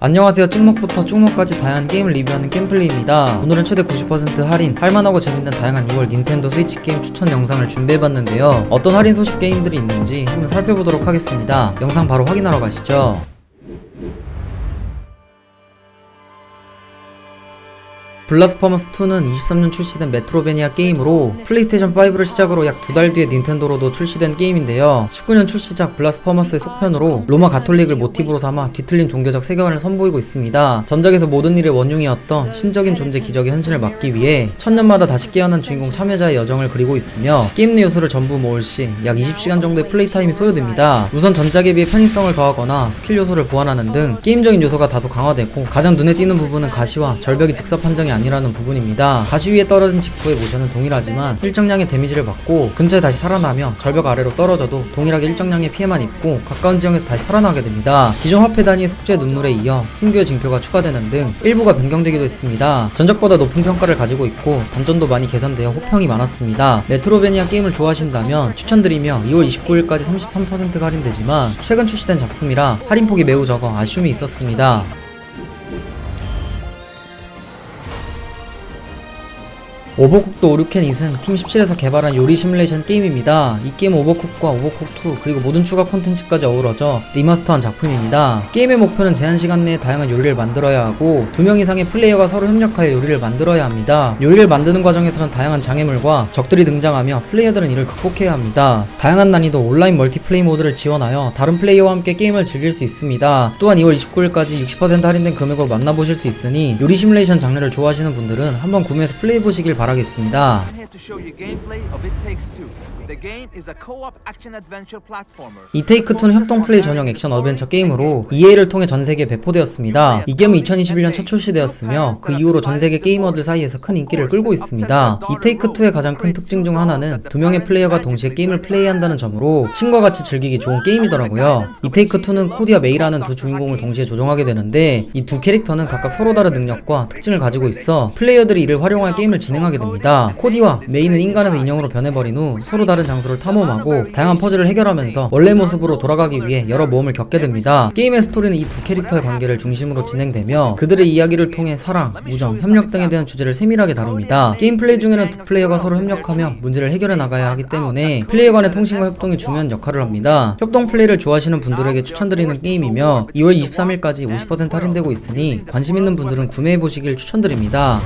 안녕하세요. 찍먹부터 쭉먹까지 다양한 게임을 리뷰하는 게임플레이입니다. 오늘은 최대 90% 할인 할만하고 재밌는 다양한 2월 닌텐도 스위치 게임 추천 영상을 준비해봤는데요. 어떤 할인 소식 게임들이 있는지 한번 살펴보도록 하겠습니다. 영상 바로 확인하러 가시죠 블라스퍼머스2는 23년 출시된 메트로베니아 게임으로 플레이스테이션 5를 시작으로 약 두 달 뒤에 닌텐도로도 출시된 게임인데요. 19년 출시작 블라스퍼머스의 속편으로 로마 가톨릭을 모티브로 삼아 뒤틀린 종교적 세계관을 선보이고 있습니다. 전작에서 모든 일의 원흉이었던 신적인 존재 기적의 현신을 막기 위해 천년마다 다시 깨어난 주인공 참여자의 여정을 그리고 있으며 게임 내 요소를 전부 모을 시 약 20시간 정도의 플레이 타임이 소요됩니다. 우선 전작에 비해 편의성을 더하거나 스킬 요소를 보완하는 등 게임적인 요소가 다소 강화되고 가장 눈에 띄는 부분은 가시와 절벽이 즉사 판정이 아니라는 부분입니다. 가시 위에 떨어진 직후의 모션은 동일하지만 일정량의 데미지를 받고 근처에 다시 살아나며 절벽 아래로 떨어져도 동일하게 일정량의 피해만 입고 가까운 지형에서 다시 살아나게 됩니다. 기존 화폐 단위의 속죄 눈물에 이어 순교의 징표가 추가되는 등 일부가 변경되기도 했습니다. 전작보다 높은 평가를 가지고 있고 단전도 많이 개선되어 호평이 많았습니다. 메트로베니아 게임을 좋아하신다면 추천드리며 2월 29일까지 33%가 할인되지만 최근 출시된 작품이라 할인폭이 매우 적어 아쉬움이 있었습니다. 오버쿡도 오류캔 이승 팀 17에서 개발한 요리 시뮬레이션 게임입니다. 이 게임 오버쿡과 오버쿡2 그리고 모든 추가 콘텐츠까지 어우러져 리마스터한 작품입니다. 게임의 목표는 제한 시간 내에 다양한 요리를 만들어야 하고 두 명 이상의 플레이어가 서로 협력하여 요리를 만들어야 합니다. 요리를 만드는 과정에서는 다양한 장애물과 적들이 등장하며 플레이어들은 이를 극복해야 합니다. 다양한 난이도 온라인 멀티플레이 모드를 지원하여 다른 플레이어와 함께 게임을 즐길 수 있습니다. 또한 2월 29일까지 60% 할인된 금액으로 만나보실 수 있으니 요리 시뮬레이션 장르를 좋아하시는 분들은 한번 구매해서 플레이 보시길 바랍니다. 바라겠습니다. Platformer. 이테이크2는 협동 플레이 전용 액션 어드벤처 게임으로 EA를 통해 전 세계에 배포되었습니다. 이 게임은 2021년 첫 출시되었으며 그 이후로 전 세계 게이머들 사이에서 큰 인기를 끌고 있습니다. 이 테이크2의 가장 큰 특징 중 하나는 두 명의 플레이어가 동시에 게임을 플레이한다는 점으로 친구와 같이 즐기기 좋은 게임이더라고요. 이 테이크2는 코디와 메이라는 두 주인공을 동시에 조종하게 되는데 이 두 캐릭터는 각각 서로 다른 능력과 특징을 가지고 있어 플레이어들이 이를 활용한 게임을 진행 하게 됩니다. 코디와 메이는 인간에서 인형으로 변해버린 후 서로 다른 장소를 탐험하고 다양한 퍼즐을 해결하면서 원래 모습으로 돌아가기 위해 여러 모험을 겪게 됩니다. 게임의 스토리는 이 두 캐릭터의 관계를 중심으로 진행되며 그들의 이야기를 통해 사랑, 우정, 협력 등에 대한 주제를 세밀하게 다룹니다. 게임 플레이 중에는 두 플레이어가 서로 협력하며 문제를 해결해 나가야 하기 때문에 플레이어 간의 통신과 협동이 중요한 역할을 합니다. 협동 플레이를 좋아하시는 분들에게 추천드리는 게임이며 2월 23일까지 50% 할인되고 있으니 관심 있는 분들은 구매해 보시길 추천드립니다.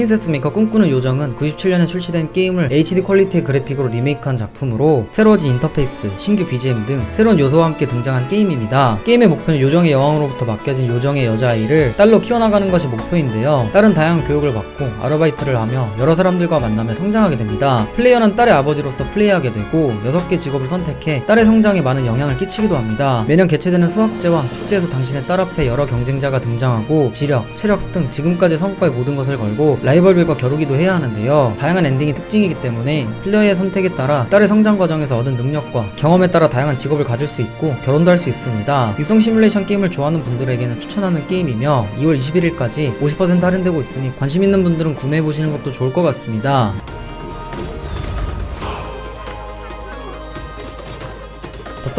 프린세스 메이커 꿈꾸는 요정은 97년에 출시된 게임을 HD 퀄리티의 그래픽으로 리메이크한 작품으로 새로워진 인터페이스, 신규 BGM 등 새로운 요소와 함께 등장한 게임입니다. 게임의 목표는 요정의 여왕으로부터 맡겨진 요정의 여자아이를 딸로 키워나가는 것이 목표인데요. 딸은 다양한 교육을 받고 아르바이트를 하며 여러 사람들과 만나며 성장하게 됩니다. 플레이어는 딸의 아버지로서 플레이하게 되고 6개 직업을 선택해 딸의 성장에 많은 영향을 끼치기도 합니다. 매년 개최되는 수학제와 축제에서 당신의 딸 앞에 여러 경쟁자가 등장하고 지력, 체력 등 지금까지 성과의 모든 것을 걸고 라이벌들과 겨루기도 해야 하는데요. 다양한 엔딩이 특징이기 때문에 플레이어의 선택에 따라 딸의 성장 과정에서 얻은 능력과 경험에 따라 다양한 직업을 가질 수 있고 결혼도 할 수 있습니다. 육성 시뮬레이션 게임을 좋아하는 분들에게는 추천하는 게임이며 2월 21일까지 50% 할인되고 있으니 관심 있는 분들은 구매해 보시는 것도 좋을 것 같습니다.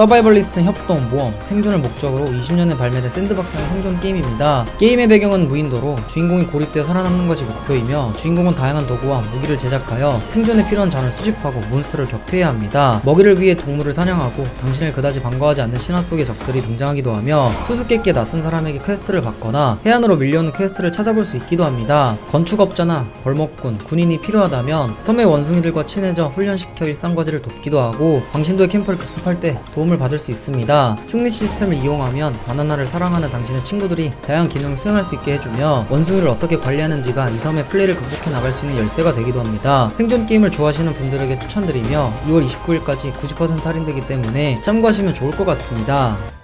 서바이벌리스트는 협동, 모험, 생존을 목적으로 20년에 발매된 샌드박스형 생존 게임입니다. 게임의 배경은 무인도로 주인공이 고립되어 살아남는 것이 목표이며 주인공은 다양한 도구와 무기를 제작하여 생존에 필요한 자원을 수집하고 몬스터를 격퇴해야 합니다. 먹이를 위해 동물을 사냥하고 당신을 그다지 반가워하지 않는 신화 속의 적들이 등장하기도 하며 수수께끼에 낯선 사람에게 퀘스트를 받거나 해안으로 밀려오는 퀘스트를 찾아볼 수 있기도 합니다. 건축업자나 벌목군, 군인이 필요하다면 섬의 원숭이들과 친해져 훈련시켜 일상과제를 돕기도 하고 광신도의 캠프를 급습할 때 도움 을 받을 수 있습니다. 흉리 시스템을 이용하면 바나나를 사랑하는 당신의 친구들이 다양한 기능을 수행할 수 있게 해주며 원숭이를 어떻게 관리하는지가 이 섬의 플레이를 극복해 나갈 수 있는 열쇠가 되기도 합니다. 생존 게임을 좋아하시는 분들에게 추천드리며 2월 29일까지 90% 할인되기 때문에 참고하시면 좋을 것 같습니다.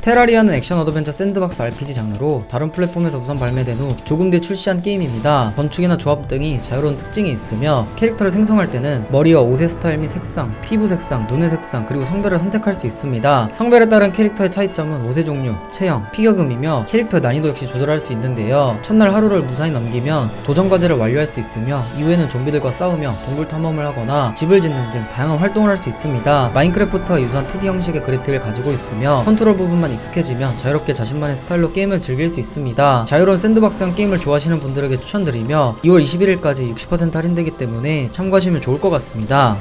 테라리아는 액션 어드벤처 샌드박스 RPG 장르로 다른 플랫폼에서 우선 발매된 후 조금 뒤에 출시한 게임입니다. 건축이나 조합 등이 자유로운 특징이 있으며 캐릭터를 생성할 때는 머리와 옷의 스타일 및 색상, 피부 색상, 눈의 색상, 그리고 성별을 선택할 수 있습니다. 성별에 따른 캐릭터의 차이점은 옷의 종류, 체형, 피겨금이며 캐릭터의 난이도 역시 조절할 수 있는데요. 첫날 하루를 무사히 넘기면 도전 과제를 완료할 수 있으며 이후에는 좀비들과 싸우며 동굴 탐험을 하거나 집을 짓는 등 다양한 활동을 할 수 있습니다. 마인크래프트와 유사한 2D 형식의 그래픽을 가지고 있으며 컨트롤 부분만 익숙해지면 자유롭게 자신만의 스타일로 게임을 즐길 수 있습니다. 자유로운 샌드박스형 게임을 좋아하시는 분들에게 추천드리며 2월 21일까지 60% 할인되기 때문에 참고하시면 좋을 것 같습니다.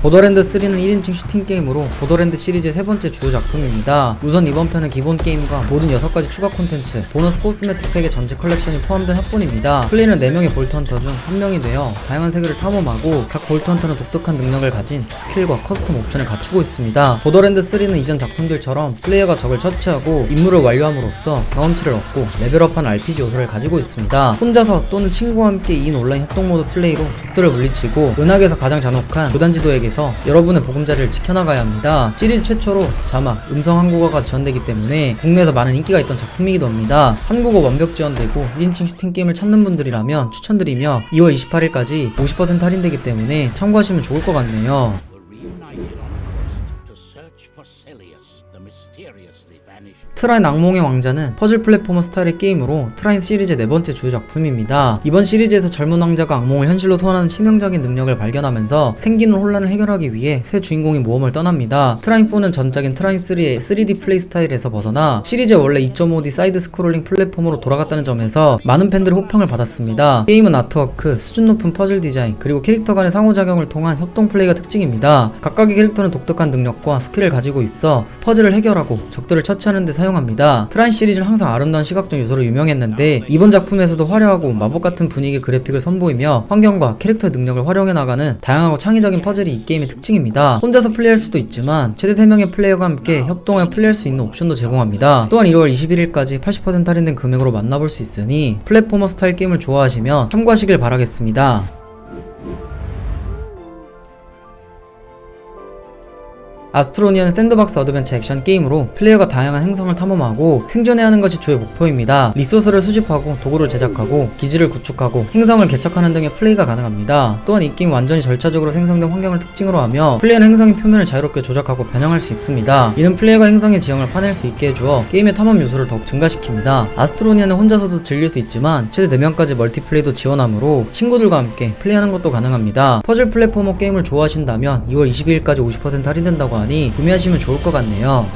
보더랜드 3는 1인칭 슈팅 게임으로 보더랜드 시리즈의 세 번째 주요 작품입니다. 우선 이번 편은 기본 게임과 모든 6가지 추가 콘텐츠, 보너스 코스메틱 팩의 전체 컬렉션이 포함된 합본입니다. 플레이는 4명의 볼트헌터 중 1명이 되어 다양한 세계를 탐험하고 각 볼트헌터는 독특한 능력을 가진 스킬과 커스텀 옵션을 갖추고 있습니다. 보더랜드 3는 이전 작품들처럼 플레이어가 적을 처치하고 임무를 완료함으로써 경험치를 얻고 레벨업하는 RPG 요소를 가지고 있습니다. 혼자서 또는 친구와 함께 2인 온라인 협동 모드 플레이로 적들을 물리치고 은하계에서 가장 잔혹한 교단지도에게 서 여러분의 보금자리를 지켜나가야 합니다. 시리즈 최초로 자막, 음성 한국어가 지원되기 때문에 국내에서 많은 인기가 있던 작품이기도 합니다. 한국어 완벽 지원되고 1인칭 슈팅 게임을 찾는 분들이라면 추천드리며 2월 28일까지 50% 할인되기 때문에 참고하시면 좋을 것 같네요. 트라인 악몽의 왕자는 퍼즐 플랫포머 스타일의 게임으로 트라인 시리즈의 네 번째 주요 작품입니다. 이번 시리즈에서 젊은 왕자가 악몽을 현실로 소환하는 치명적인 능력을 발견하면서 생기는 혼란을 해결하기 위해 새 주인공이 모험을 떠납니다. 트라인4는 전작인 트라인3의 3D 플레이 스타일에서 벗어나 시리즈의 원래 2.5D 사이드 스크롤링 플랫폼으로 돌아갔다는 점에서 많은 팬들의 호평을 받았습니다. 게임은 아트워크, 수준 높은 퍼즐 디자인, 그리고 캐릭터 간의 상호작용을 통한 협동 플레이가 특징입니다. 각각의 캐릭터는 독특한 능력과 스킬을 가지고 있어 퍼즐을 해결하고 적들을 처치하는 데 사용합니다. 트라인 시리즈는 항상 아름다운 시각적 요소로 유명했는데 이번 작품에서도 화려하고 마법 같은 분위기 그래픽을 선보이며 환경과 캐릭터 능력을 활용해 나가는 다양하고 창의적인 퍼즐이 이 게임의 특징입니다. 혼자서 플레이할 수도 있지만 최대 3명의 플레이어가 함께 협동해 플레이할 수 있는 옵션도 제공합니다. 또한 1월 21일까지 80% 할인된 금액으로 만나볼 수 있으니 플랫포머 스타일 게임을 좋아하시면 참고하시길 바라겠습니다. 아스트로니아는 샌드박스 어드벤처 액션 게임으로 플레이어가 다양한 행성을 탐험하고 생존해야 하는 것이 주의 목표입니다. 리소스를 수집하고 도구를 제작하고 기지를 구축하고 행성을 개척하는 등의 플레이가 가능합니다. 또한 이 게임 완전히 절차적으로 생성된 환경을 특징으로 하며 플레이어는 행성의 표면을 자유롭게 조작하고 변형할 수 있습니다. 이는 플레이어가 행성의 지형을 파낼 수 있게 해주어 게임의 탐험 요소를 더욱 증가시킵니다. 아스트로니아는 혼자서도 즐길 수 있지만 최대 4명까지 멀티플레이도 지원하므로 친구들과 함께 플레이하는 것도 가능합니다. 퍼즐 플랫포머 게임을 좋아하신다면 2월 22일까지 50% 할인된다고 하니 구매하시면 좋을 것 같네요.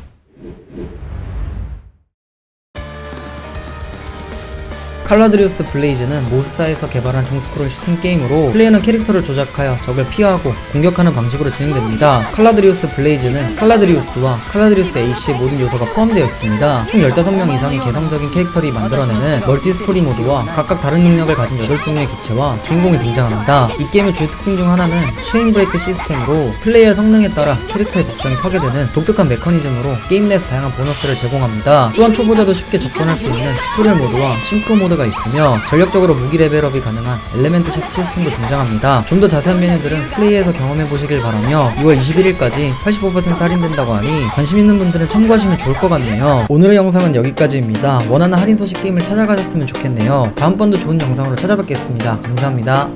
칼라드리우스 블레이즈는 모스사에서 개발한 중스크롤 슈팅 게임으로 플레이어는 캐릭터를 조작하여 적을 피하고 공격하는 방식으로 진행됩니다. 칼라드리우스 블레이즈는 칼라드리우스와 칼라드리우스 A씨의 모든 요소가 포함되어 있습니다. 총 15명 이상의 개성적인 캐릭터들이 만들어내는 멀티 스토리 모드와 각각 다른 능력을 가진 8종류의 기체와 주인공이 등장합니다. 이 게임의 주요 특징 중 하나는 쉐인 브레이크 시스템으로 플레이어의 성능에 따라 캐릭터의 복장이 파괴되는 독특한 메커니즘으로 게임 내에서 다양한 보너스를 제공합니다. 또한 초보자도 쉽게 접근할 수 있는 튜토리얼 모드와 싱크로 모드가 있으며 전력적으로 무기 레벨업이 가능한 엘레멘트 샷 시스템도 등장합니다. 좀 더 자세한 메뉴들은 플레이에서 경험해 보시길 바라며 2월 21일까지 85% 할인된다고 하니 관심 있는 분들은 참고하시면 좋을 것 같네요. 오늘의 영상은 여기까지입니다. 원하는 할인 소식 게임을 찾아가셨으면 좋겠네요. 다음번도 좋은 영상으로 찾아뵙겠습니다. 감사합니다.